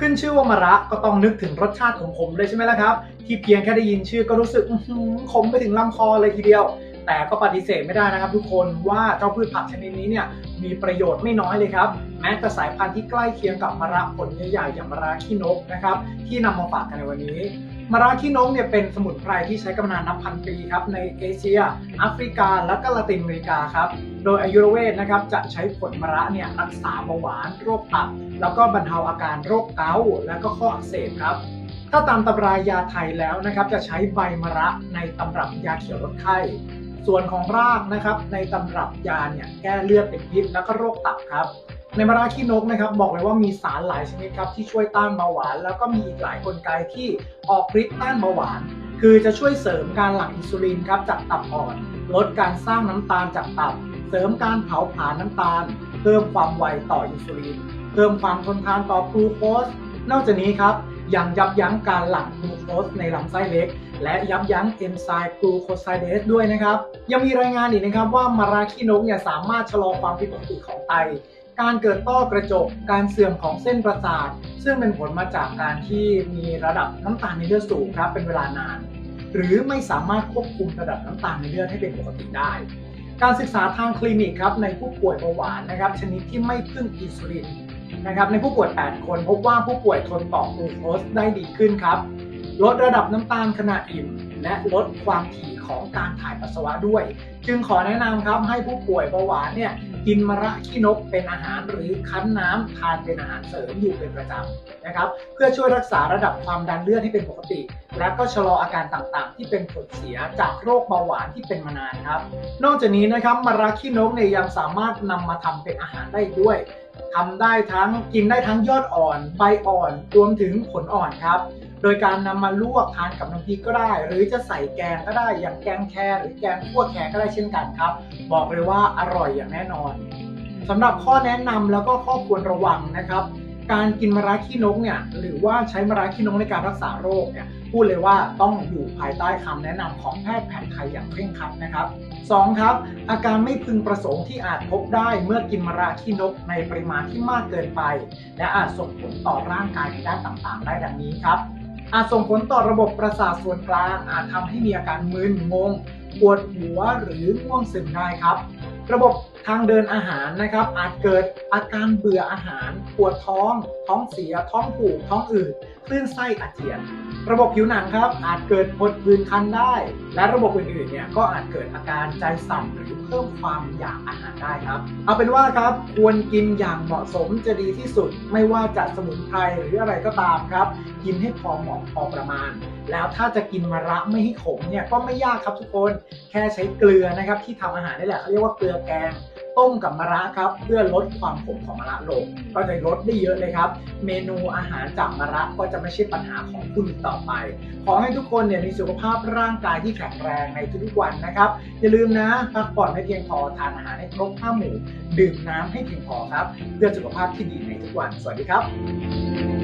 ขึ้นชื่อว่ามะระก็ต้องนึกถึงรสชาติของขมเลยใช่ไหมล่ะครับ ที่เพียงแค่ได้ยินชื่อก็รู้สึกขมไปถึงลำคอเลยทีเดียว แต่ก็ปฏิเสธไม่ได้นะครับ ทุกคนว่าเจ้าพืชผักชนิดนี้เนี่ยมีประโยชน์ไม่น้อยเลยครับ แม้แต่สายพันธุ์ที่ใกล้เคียงกับมะระผลใหญ่ๆอย่างมะระขี้นกนะครับที่นำมาฝากกันในวันนี้ มะระขี้นกเนี่ยเป็นสมุนไพรที่ใช้กันมานานนับพันปีครับในเอเชียแอฟริกา และก็ละตินอเมริกาครับ โดยอายุรเวทนะครับจะใช้ผลมะระเนี่ยรักษาเบาหวาน โรคตับ แล้วก็บรรเทาอาการโรคเกาต์และก็ข้ออักเสบครับถ้าตามตำรายาไทยแล้วนะครับจะใช้ใบมะระในตำรับยาเขียวลดไข้ส่วนของรากนะครับในตำรับยาเนี่ยแก้เลือดเป็นพิษแล้วก็โรคตับครับ ในมะระขี้นกนะครับบอกเลยว่ามีสารหลายชนิดครับที่ช่วยต้านเบาหวาน แล้วก็มีอีกหลายกลไกที่ออกฤทธิ์ต้านเบาหวาน คือจะช่วยเสริมการหลั่งอินซูลินครับจากตับอ่อน ลดการสร้างน้ำตาลจากตับ เสริมการเผาผลาญน้ำตาล เพิ่มความไวต่ออินซูลิน เพิ่มความทนทานต่อกลูโคสนอกจากนี้ครับยังยับยั้งการหลั่งกลูโคสในลำไส้เล็ก และยับยั้งเอนไซม์กลูโคไซเดสด้วยนะครับ ยังมีรายงานอีกนะครับว่ามาราคินกเนี่ยสามารถชะลอความผิดปกติของไต การเกิดต้อกระจก การเสื่อมของเส้นประสาท ซึ่งเป็นผลมาจากการที่มีระดับน้ำตาลในเลือดสูงครับเป็นเวลานาน หรือไม่สามารถควบคุมระดับน้ำตาลในเลือดให้เป็นปกติได้ การศึกษาทางคลินิกครับในผู้ป่วยเบาหวานนะครับ ชนิดที่ไม่พึ่งอินซูลินนะครับในผู้ป่วย 8 คนพบว่าผู้ป่วยทนต่อกลูโคสได้ดีขึ้นครับ ลดระดับน้ำตาลขณะอิ่ม และลดความถี่ของการถ่ายปัสสาวะด้วย จึงขอแนะนำครับให้ผู้ป่วยเบาหวานเนี่ย กินมะระขี้นกเป็นอาหารหรือคั้นน้ำทานเป็นอาหารเสริมอยู่เป็นประจำนะครับ เพื่อช่วยรักษาระดับความดันเลือดให้เป็นปกติ และก็ชะลออาการต่างๆ ที่เป็นผลเสียจากโรคเบาหวานที่เป็นมานานครับ นอกจากนี้นะครับมะระขี้นกเนี่ยยังสามารถนำมาทำเป็นอาหารได้ด้วยทำได้ทั้งกินได้ทั้งยอดอ่อน ใบอ่อนรวมถึงผลอ่อนครับ โดยการนำมาลวกทานกับน้ำพริกก็ได้ หรือจะใส่แกงก็ได้อย่างแกงแครหรือแกงขั่วแครก็ได้เช่นกันครับ บอกเลยว่าอร่อยอย่างแน่นอนสำหรับข้อแนะนำแล้วก็ข้อควรระวังนะครับ การกินมะระขี้นกเนี่ยหรือว่าใช้มะระขี้นกในการรักษาโรคเนี่ยพูดเลยว่าต้องอยู่ภายใต้คำแนะนำของแพทย์แผนไทยอย่างเคร่งครัดนะครับ 2. ครับ อาการไม่พึงประสงค์ที่อาจพบได้เมื่อกินมะระขี้นกในปริมาณที่มากเกินไป และอาจส่งผลต่อร่างกายในด้านต่างๆ ได้ดังนี้ครับ อาจส่งผลต่อระบบประสาทส่วนกลาง อาจทำให้มีอาการมึนงง ปวดหัวหรือง่วงซึมได้ครับ ระบบทางเดินอาหารนะครับ อาจเกิดอาการเบื่ออาหาร ปวดท้อง ท้องเสีย ท้องผูก ท้องอืดคลื่นไส้อาเจียน ระบบผิวหนังครับ อาจเกิดผดผื่นคันได้ และระบบอื่นๆเนี่ยก็อาจเกิดอาการใจสั่นหรือเพิ่มความอยากอาหารได้ครับ เอาเป็นว่าครับควรกินอย่างเหมาะสมจะดีที่สุด ไม่ว่าจะสมุนไพรหรืออะไรก็ตามครับ กินให้พอเหมาะพอประมาณ แล้วถ้าจะกินมะระไม่ให้ขมเนี่ยก็ไม่ยากครับทุกคน แค่ใช้เกลือนะครับที่ทำอาหารนี่แหละเขาเรียกว่าเกลือแกง ต้มกับมะระครับเพื่อลดความขมของมะระลง ก็จะลดได้เยอะเลยครับ เมนูอาหารจากมะระก็จะไม่ใช่ปัญหาของคุณต่อไป ขอให้ทุกคนเนี่ยมีสุขภาพร่างกายที่แข็งแรงในทุกๆวันนะครับ อย่าลืมนะพักผ่อนให้เพียงพอทานอาหารให้ครบห้าหมู่ดื่มน้ำให้เพียงพอครับ เพื่อสุขภาพที่ดีในทุกวัน สวัสดีครับ